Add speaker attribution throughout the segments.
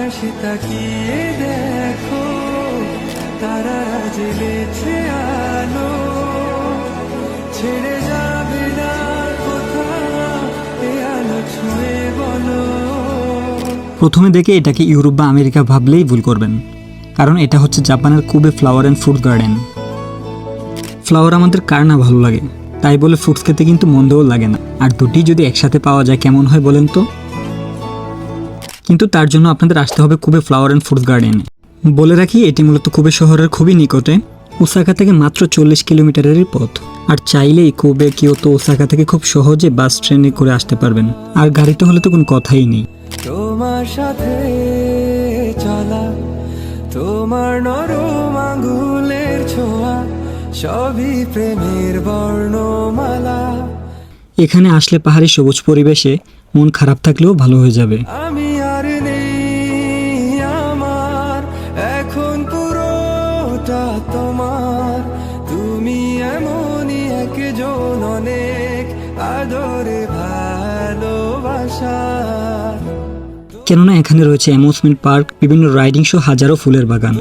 Speaker 1: আকাশে তাকিয়ে দেখো তারারা জেলেছে আলো। ছেড়ে যাবে না কোথাও আলো ছুঁয়ে বলো।
Speaker 2: প্রথমে দেখে এটাকে ইউরোপ বা আমেরিকা ভাবলেই ভুল করবেন। কারণ এটা হচ্ছে জাপানের Kobe flower and fruit garden. Flower আমাদের কার না ভালো লাগে? তাই বলে ফ্রুটস খেতে কিন্তু মন্দও লাগে না। আর দুটি যদি একসাথে পাওয়া যায় কেমন হয় বলেন তো? কিন্তু তার জন্য আপনাদের আসতে হবে কুবে ফ্লাওয়ার অ্যান্ড ফ্রুট গার্ডেনে। বলে রাখি এটি মূলত খুবই শহরের খুবই নিকটে। ওসাকা থেকে মাত্র চল্লিশ কিলোমিটারেরই পথ। আর চাইলেই কুবে কিয়োতো ওসাকা থেকে খুব সহজে বাস ট্রেনে করে আসতে পারবেন। আর গাড়িতে হলে তো কোনো কথাই নেই।
Speaker 1: তোমার সাথে চলা তোমার নরম আঙ্গুলের ছোঁয়া সবই প্রেমের বর্ণমালা।
Speaker 2: এখানে আসলে পাহাড়ি সবুজ পরিবেশে মন খারাপ থাকলেও ভালো হয়ে যাবে।
Speaker 1: অনেক আদরে ভালোবাসা।
Speaker 2: কেননা এখানে রয়েছে অ্যামিউজমেন্ট পার্ক বিভিন্ন রাইডিং শো হাজারো ফুলের বাগান।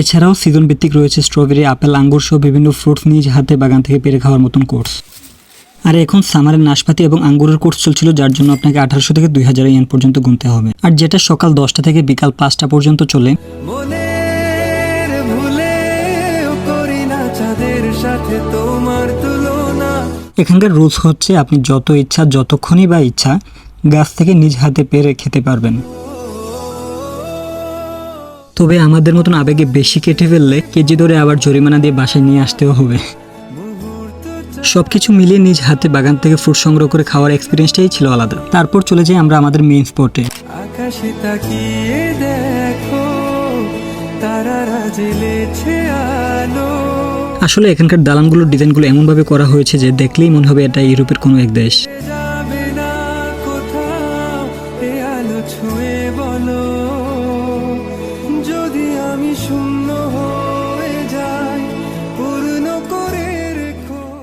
Speaker 2: এছাড়াও সিজন ভিত্তিক রয়েছে স্ট্রবেরি আপেল আঙ্গুর সহ বিভিন্ন ফ্রুটস নিজ হাতে বাগান থেকে পেরে খাওয়ার মতন কোর্স আর এখন সামারের নাশপাতি এবং আঙ্গুরের কোর্স চলছিল যার জন্য আপনাকে আঠারোশো থেকে দুই হাজার ইয়েন পর্যন্ত গুনতে হবে। আর যেটা সকাল দশটা থেকে বিকাল পাঁচটা পর্যন্ত চলে। এখানকার রুলস হচ্ছে আপনি যত ইচ্ছা যতক্ষণই বা ইচ্ছা গাছ থেকে নিজ হাতে পেরে খেতে পারবেন। তবে আমাদের মতন আবেগে বেশি কেটে ফেললে কেজি ধরে আবার জরিমানা দিয়ে বাসায় নিয়ে আসতেও হবে। সবকিছু মিলিয়ে নিজ হাতে বাগান থেকে ফ্রুট সংগ্রহ করে খাওয়ার এক্সপিরিয়েন্সটাই ছিল আলাদা। তারপর চলে যাই আমরা আমাদের মেইন স্পটে
Speaker 1: আকাশে তাকিয়ে দেখো তারারা জেলেছে আলো।
Speaker 2: আসলে এখানকার দালানগুলোর ডিজাইনগুলো এমনভাবে করা হয়েছে যে দেখলেই মনে হবে এটা ইউরোপের কোনো এক দেশ।
Speaker 1: যাবে না কোথাও এ আলো ছুঁয়ে বলো।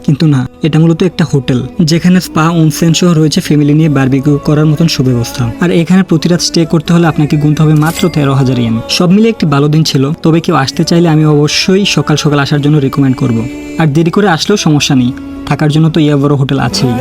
Speaker 2: কিন্তু না, এটা মূলত একটা হোটেল, যেখানে স্পা অনসেন সহ রয়েছে ফ্যামিলি নিয়ে বার্বিকিউ করার মতন সুব্যবস্থা। আর এখানে প্রতি রাত স্টে করতে হলে আপনাকে গুনতে হবে মাত্র তেরো হাজার ইয়েন। সব মিলে একটি ভালো দিন ছিল, তবে কেউ আসতে চাইলে আমি অবশ্যই সকাল সকাল আসার জন্য রেকমেন্ড করব। আর দেরি করে আসলেও সমস্যা নেই, থাকার জন্য তো ইয়া বড় হোটেল আছেই।